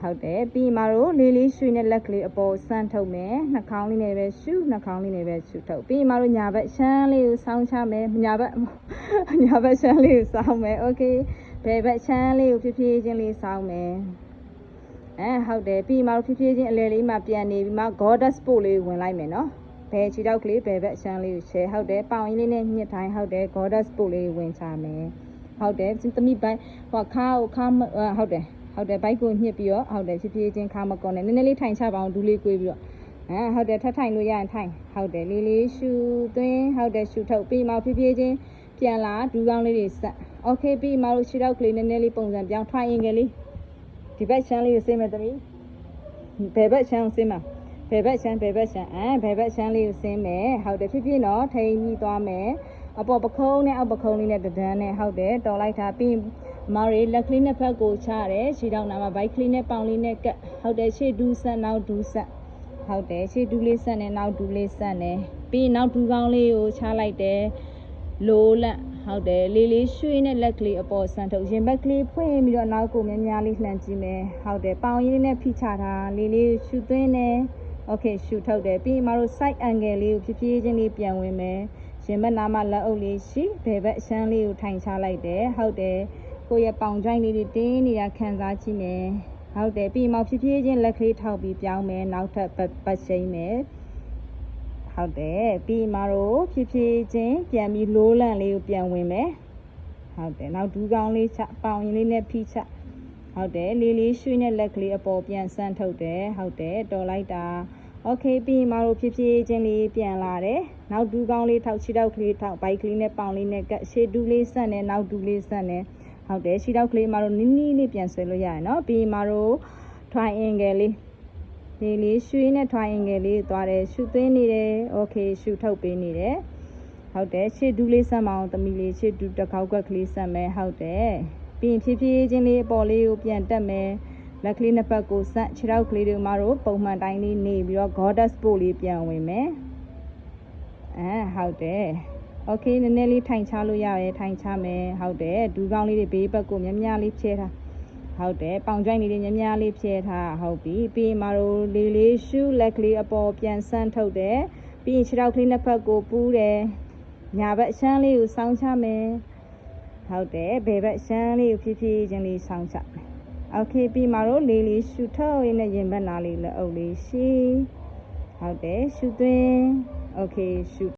ဟုတ်တယ်ပြီးရင်မတို့လေးလေးရွှေနဲ့လက်ကလေးအပေါ်ဆန်းထုတ်မယ်နှာခေါင်းလေးနဲ့ပဲရှုနှာခေါင်းလေးနဲ့ပဲရှုထုတ်ပြီးရင်မတို့ညာဘက်ရှမ်းလေးကိုစောင်းချမယ်ညာဘက် ညာဘက်ရှမ်းလေးကိုစောင်းမယ်โอเคဘယ်ဘက်ရှမ်းလေးကိုဖြည်းဖြည်းချင်းလေးစောင်းမယ်အဲဟုတ်တယ်ပြီးရင်မတို့ဖြည်းဖြည်းချင်းအလဲလေးမှပြန်နေပြီးမှ goddess pose လေးဝင်လိုက်မယ်နော်ဘယ်ခြေထောက်ကလေးဘယ်ဘက်ရှမ်းလေးကို share ဟုတ်တယ်ပေါင်ရင်းလေးနဲ့ညှစ်တိုင်းဟုတ်တယ် goddess pose လေးဝင်ချမယ်ဟုတ်တယ်သမီးပိုင်းဟိုခါကိုခါမအာဟုတ်တယ် ဟုတ်တယ်ဘိုက်ကိုညှစ်ပြီးတော့ဟုတ်တယ်ဖြည်းဖြည်းချင်းခါမကွန်နဲ့နည်းနည်းလေးထိုင်ချပါအောင်ဒူးလေးကွေးပြီးတော့အဲဟုတ်တယ်ထပ်ထိုင်လို့ရရင်ထိုင်ဟုတ်တယ်လေးလေးရှူသွင်းဟုတ်တယ်ရှူထုတ်ပြီးမှဖြည်းဖြည်းချင်းပြန်လာဒူးကောင်းလေးတွေဆက်โอเคပြီးမှလို့ခြေထောက်ကလေးနည်းနည်းလေးပုံစံပြောင်းထိုင်ရင်ကလေးဒီဘက်ချမ်းလေးကိုစေးမယ်သမီးဘယ်ဘက်ချမ်းကိုစေးမှာဘယ်ဘက်ချမ်းဘယ်ဘက်ချမ်းအဲဘယ်ဘက်ချမ်းလေးကိုစင်းမယ်ဟုတ်တယ်ဖြည်းဖြည်းတော့ထိန်ပြီးသွားမယ်အပေါ်ပခုံးနဲ့အောက်ပခုံးလေးနဲ့တဒန်းနဲ့ဟုတ်တယ်တော်လိုက်တာပြီး မောင်ရီလက်ကလေးနှစ်ဖက်ကိုချတယ်ခြေထောက်နာမှာဘိုက်ကလေးနဲ့ပေါင်လေးနဲ့ကတ်ဟုတ်တယ်ရှေ့ဒူးဆက်နောက်ဒူးဆက်ဟုတ်တယ်ရှေ့ဒူးလေးဆက်နဲ့နောက်ဒူးလေးဆက်နဲ့ပြီးရင်နောက်ဒူးကောင်းလေးကိုချလိုက်တယ်လိုးလက်ဟုတ်တယ်လေးလေးရွှေနဲ့လက်ကလေးအပေါ်ဆန်ထုတ်ရင်ဘက်ကလေးဖွင့်ပြီးတော့နောက်ကိုများများလေးလှန်ကြည့်မယ်ဟုတ်တယ်ပေါင်ရင်းလေးနဲ့ဖိချတာလေးလေးရှူသွင်းတယ်โอเคရှူထုတ်တယ်ပြီးရင်မတို့ side angle လေးကိုဖြည်းဖြည်းချင်းလေးပြန်ဝင်မယ်ရင်ဘက်နားမှာလက်အုပ်လေးရှိဘယ်ဘက်အရှမ်းလေးကိုထိုင်ချလိုက်တယ်ဟုတ်တယ် ကိုယ့်ရဲ့ပေါင်ကြိုင်းလေးတွေတင်းနေတာခံစားကြည့်မယ်ဟုတ်တယ်ပြီးမှဖြည်းဖြည်းချင်းလက်ကလေးထောက်ပြီးပြောင်းမယ်နောက်ထပ်ပတ်ပတ်ရှိမ့်မယ်ဟုတ်တယ်ပြီးမှတော့ဖြည်းဖြည်းချင်းပြန်ပြီးလိုးလန့်လေးကိုပြန်ဝင်မယ်ဟုတ်တယ်နောက်ဒူးကောင်းလေးချပေါင်ရင်လေးနဲ့ဖိချဟုတ်တယ်လေးလေးရွှေနဲ့လက်ကလေးအပေါ်ပြန်ဆန်းထုတ်တယ်ဟုတ်တယ်တော်လိုက်တာโอเคပြီးမှတော့ဖြည်းဖြည်းချင်းလေးပြန်လာတယ်နောက်ဒူးကောင်းလေးထောက်ခြေထောက်ကလေးထောက်ဘိုက်ကလေးနဲ့ပေါင်လေးနဲ့ကရှေ့ဒူးလေးဆက်နဲ့နောက်ဒူးလေးဆက်နဲ့ ဟုတ်တယ်ခြေထောက်ကလေးမတို့နီးနီးလေးပြန်ဆွဲလို့ရတယ်နော်ပြီးရင်မတို့ triangle လေးလေးလေးရွှေနဲ့ triangle လေးသွားတယ်ရှုသွင်းနေတယ် okay ရှုထုတ်ပေးနေတယ်ဟုတ်တယ်ရှေ့ဒူးလေးဆက်မအောင်သမီးလေးရှေ့ဒူးတစ်ခေါက်ကကလေးဆက်မယ်ဟုတ်တယ်ပြီးရင်ဖြည်းဖြည်းချင်းလေးအပေါ်လေးကိုပြန်တက်မယ်လက်ကလေးနှစ်ပတ်ကိုဆက်ခြေထောက်ကလေးတွေမတို့ပုံမှန်တိုင်းလေးနေပြီးတော့ goddess pose လေးပြန်ဝင်မယ်အဲဟုတ်တယ် โอเคနည်းနည်းလေးထိုင်ချလို့ရရဲထိုင်ချမယ်ဟုတ်တယ်ဒူးကောင်းလေးတွေဘေးဘက်ကိုများများလေးဖြဲထားဟုတ်တယ်ပေါင်ကြိုင်းလေးတွေများများလေးဖြဲထားဟုတ်ပြီပြီးရင်မတို့လေးလေးရှူးလက်ကလေးအပေါ်ပြန်ဆန်းထုတ်တယ်ပြီးရင်ခြေထောက်ကလေးနှစ်ဖက်ကိုပူးတယ်ညာဘက်ရှမ်းလေးကိုစောင်းချမယ်ဟုတ်တယ်ဘယ်ဘက်ရှမ်းလေးကိုဖြည်းဖြည်းချင်းလေးစောင်းချမယ်โอเคပြီးမှတော့လေးလေးရှူထုတ်ရင်းနဲ့ရင်ဘက်နာလေးလက်အုပ်လေးရှိဟုတ်တယ်ရှူသွင်းโอเคရှူ